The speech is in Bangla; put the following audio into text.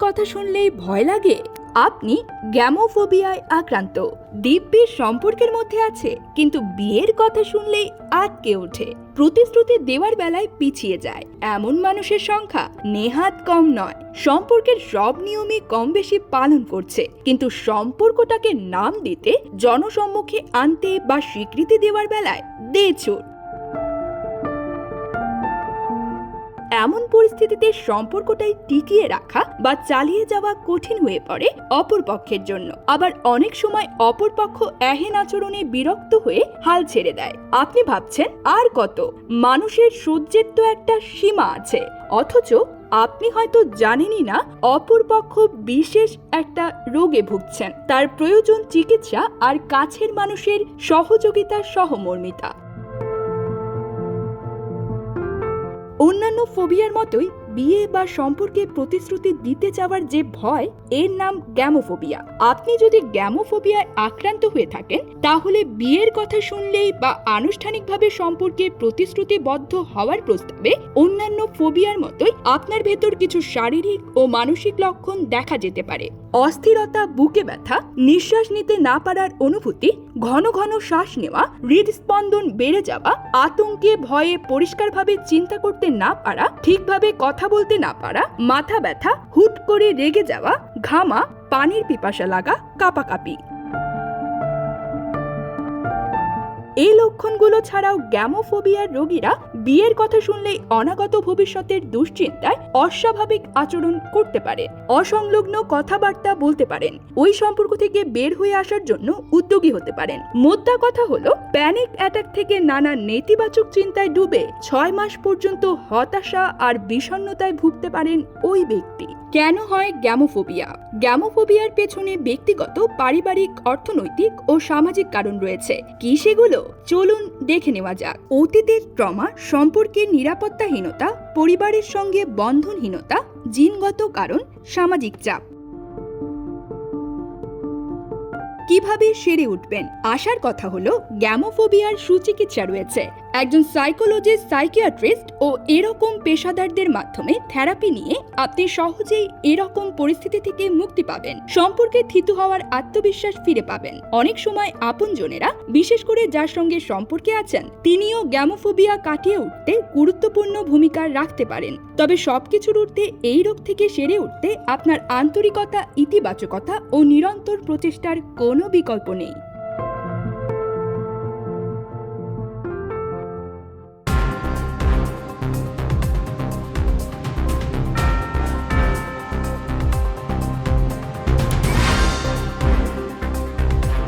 কথা শুনলেই ভয় লাগে। আপনি গ্যামোফোবিয়ায় আক্রান্ত। দিব্যের সম্পর্কের মধ্যে আছে, কিন্তু বিয়ের কথা শুনলেই আটকে ওঠে। প্রতিশ্রুতি দেওয়ার বেলায় পিছিয়ে যায়। এমন মানুষের সংখ্যা নেহাত কম নয়। সম্পর্কের সব নিয়মই কম বেশি পালন করছে। কিন্তু সম্পর্কটাকে নাম দিতে জনসম্মুখে আনতে বা স্বীকৃতি দেওয়ার বেলায় দে এমন পরিস্থিতিতে সম্পর্কটাই টিকিয়ে রাখা বা চালিয়ে যাওয়া কঠিন হয়ে পড়ে অপর পক্ষের জন্য। আবার অনেক সময় অপর পক্ষ এহেন আচরণে বিরক্ত হয়ে হাল ছেড়ে দেয়। আপনি ভাবছেন, আর কত? মানুষের সহ্যের তো একটা সীমা আছে। অথচ আপনি হয়তো জানেনই না, অপর পক্ষ বিশেষ একটা রোগে ভুগছেন। তার প্রয়োজন চিকিৎসা আর কাছের মানুষের সহযোগিতা সহমর্মিতা। অন্যান্য ফোবিয়ার মতোই বিয়ে বা সম্পর্কে প্রতিশ্রুতি দিতে যাওয়ার যে ভয়, এর নাম গ্যামোফোবিয়া। আপনি যদি গ্যামোফোবিয়ায় আক্রান্ত হয়ে থাকেন, তাহলে বিয়ের কথা শুনলেই বা আনুষ্ঠানিকভাবে সম্পর্কে প্রতিশ্রুতিবদ্ধ হওয়ার প্রস্তাবে অন্যান্য ফোবিয়ার মতোই আপনার ভেতর কিছু শারীরিক ও মানসিক লক্ষণ দেখা যেতে পারে। অস্থিরতা, বুকে ব্যথা, নিঃশ্বাস নিতে না পারার অনুভূতি, ঘন ঘন শ্বাস নেওয়া, হৃদস্পন্দন বেড়ে যাওয়া, আতঙ্কে, ভয়ে পরিষ্কারভাবে চিন্তা করতে না পারা, ঠিকভাবে কথা বলতে না পারা মাথা ব্যথা হুট করে রেগে যাওয়া ঘামা পানির পিপাসা লাগা কাপাকাপি। এই লক্ষণগুলো ছাড়াও গ্যামোফোবিয়ার রোগীরা বিয়ের কথা শুনলেই অনাগত ভবিষ্যতের দুশ্চিন্তায় অস্বাভাবিক আচরণ করতে পারে, অসংলগ্ন কথাবার্তা বলতে পারেন, ওই সম্পর্ক থেকে বের হয়ে আসার জন্য উদ্যোগী হতে পারেন। মোদ্দা কথা হলো প্যানিক অ্যাটাক থেকে নানা নেতিবাচক চিন্তায় ডুবে ছয় মাস পর্যন্ত হতাশা আর বিষণ্ণতায় ভুগতে পারেন ওই ব্যক্তি। কেন হয় গ্যামোফোবিয়া? গ্যামোফোবিয়ার পেছনে ব্যক্তিগত, পারিবারিক, অর্থনৈতিক ও সামাজিক কারণ রয়েছে। কি সেগুলো? চলুন দেখে নেওয়া যাক। অতীতের ট্রমা সম্পর্কের নিরাপত্তাহীনতা, পরিবারের সঙ্গে বন্ধনহীনতা, জিনগত কারণ, সামাজিক চাপ। কীভাবে সেরে উঠবেন? আসার কথা হলো, গ্যামোফোবিয়ার সুচিকিৎসা রয়েছে। একজন সাইকোলজিস্ট সাইকিয়াট্রিস্ট ও এরকম পেশাদারদের মাধ্যমে থেরাপি নিয়ে আপনি সহজেই এরকম পরিস্থিতি থেকে মুক্তি পাবেন। সম্পর্কে থিতু হওয়ার আত্মবিশ্বাস ফিরে পাবেন। অনেক সময় আপনজনেরা, বিশেষ করে যার সঙ্গে সম্পর্কে আছেন, তিনিও গ্যামোফোবিয়া কাটিয়ে উঠতে গুরুত্বপূর্ণ ভূমিকা রাখতে পারেন। তবে সবকিছুর ঊর্ধ্বে এই রোগ থেকে সেরে উঠতে আপনার আন্তরিকতা, ইতিবাচকতা ও নিরন্তর প্রচেষ্টার কোনো বিকল্প নেই।